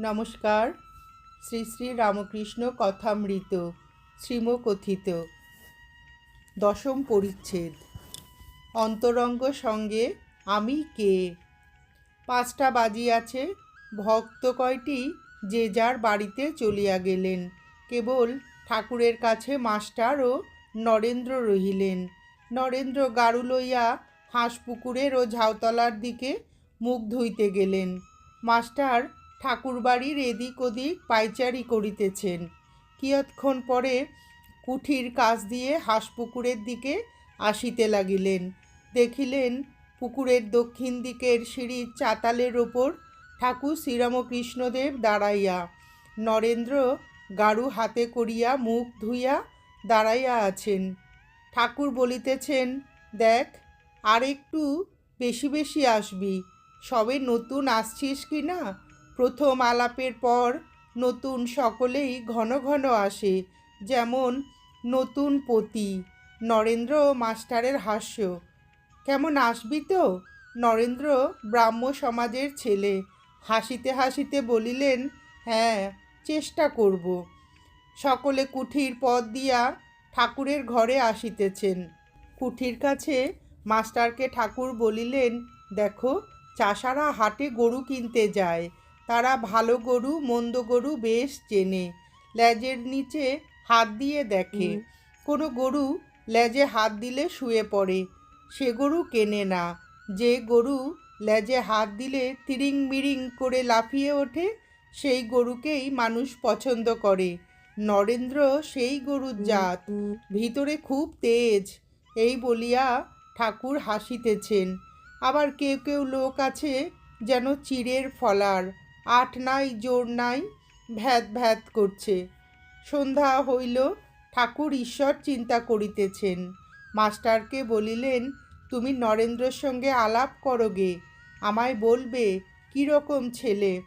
নমস্কার। শ্রী শ্রী রামকৃষ্ণ কথামৃত শ্রীমকথিত। দশম পরিচ্ছেদ। অন্তরঙ্গ সঙ্গে আমি কে? পাঁচটা বাজিয়াছে, ভক্ত কয়টি যে যার বাড়িতে চলিয়া গেলেন। কেবল ঠাকুরের কাছে মাস্টার ও নরেন্দ্র রহিলেন। নরেন্দ্র গাড়ু লইয়া হাঁসপুকুরের ও ঝাউতলার দিকে মুখ ধুইতে গেলেন। মাস্টার ঠাকুরবাড়ির এদিক ওদিক পাইচারি করিতেছেন। কিয়ৎক্ষণ পরে কুঠির কাছ দিয়ে হাঁসপুকুরের দিকে আসিতে লাগিলেন। দেখিলেন পুকুরের দক্ষিণ দিকের সিঁড়ির চাতালের ওপর ঠাকুর শ্রীরামকৃষ্ণদেব দাঁড়াইয়া। নরেন্দ্র গাড়ু হাতে করিয়া মুখ ধুইয়া দাঁড়াইয়া আছেন। ঠাকুর বলিতেছেন, দেখ আর একটু বেশি বেশি আসবি। সবে নতুন আসছিস কি না? প্রথম আলাপের পর নতুন সকলেই ঘন ঘন আসে, যেমন নতুন পতি, নরেন্দ্র মাস্টারের হাস্য। কেমন আসবি তো? নরেন্দ্র ব্রাহ্ম সমাজের ছেলে, হাসিতে হাসিতে বলিলেন হ্যাঁ চেষ্টা করব। সকলে কুঠির পথ দিয়া ঠাকুরের ঘরে আসিতেছেন। কুঠির কাছে মাস্টারকে ঠাকুর বলিলেন, দেখো, চাষারা হাটে গরু কিনতে যায় তারা ভালো গরু মন্দ গরু বেশ চেনে। লেজের নিচে হাত দিয়ে দেখে। কোনো গরু লেজে হাত দিলে শুয়ে পড়ে। সে গরু কেনে না। যে গরু লেজে হাত দিলে তিরিং মিরিং করে লাফিয়ে ওঠে সেই গরুকেই মানুষ পছন্দ করে। নরেন্দ্র সেই গরুর জাত। ভিতরে খুব তেজ। এই বলিয়া ঠাকুর হাসিতেছেন। আবার কেউ কেউ লোক আছে যেন চিড়ের ফলার। আট নাই, জোর নাই ভ্যাত ভ্যাত করছে। সন্ধ্যা হইল, ঠাকুর ঈশ্বর চিন্তা করিতেছেন। মাস্টারকে বলিলেন, তুমি নরেন্দ্রের সঙ্গে আলাপ করো গে, আমায় বলবে কীরকম ছেলে?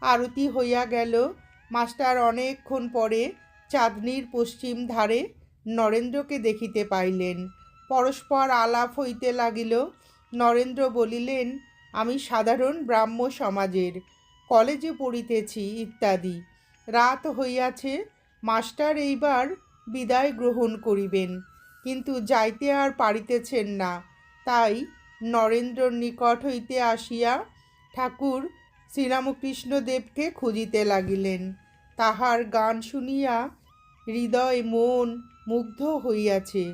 আরতি হইয়া গেল। মাস্টার অনেকক্ষণ পরে চাঁদনির পশ্চিম ধারে নরেন্দ্রকে দেখিতে পাইলেন। পরস্পর আলাপ হইতে লাগিল। নরেন্দ্র বলিলেন, আমি সাধারণ ব্রাহ্ম সমাজের কলেজে পড়িতেছি ইত্যাদি। রাত হইয়াছে, মাস্টার এইবার বিদায় গ্রহণ করিবেন, কিন্তু যাইতে আর পারিতেছেন না। তাই নরেন্দ্রর নিকট হইতে আসিয়া ঠাকুর শ্রীরামকৃষ্ণদেবকে খুঁজিতে লাগিলেন। তাহার গান শুনিয়া হৃদয় মন মুগ্ধ হইয়াছে।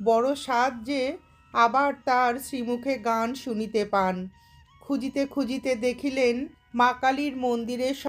বড় সাধ যে আবার তার শ্রীমুখে গান শুনিতে পান। খুঁজিতে খুঁজিতে দেখিলেন মা কালীর মন্দিরের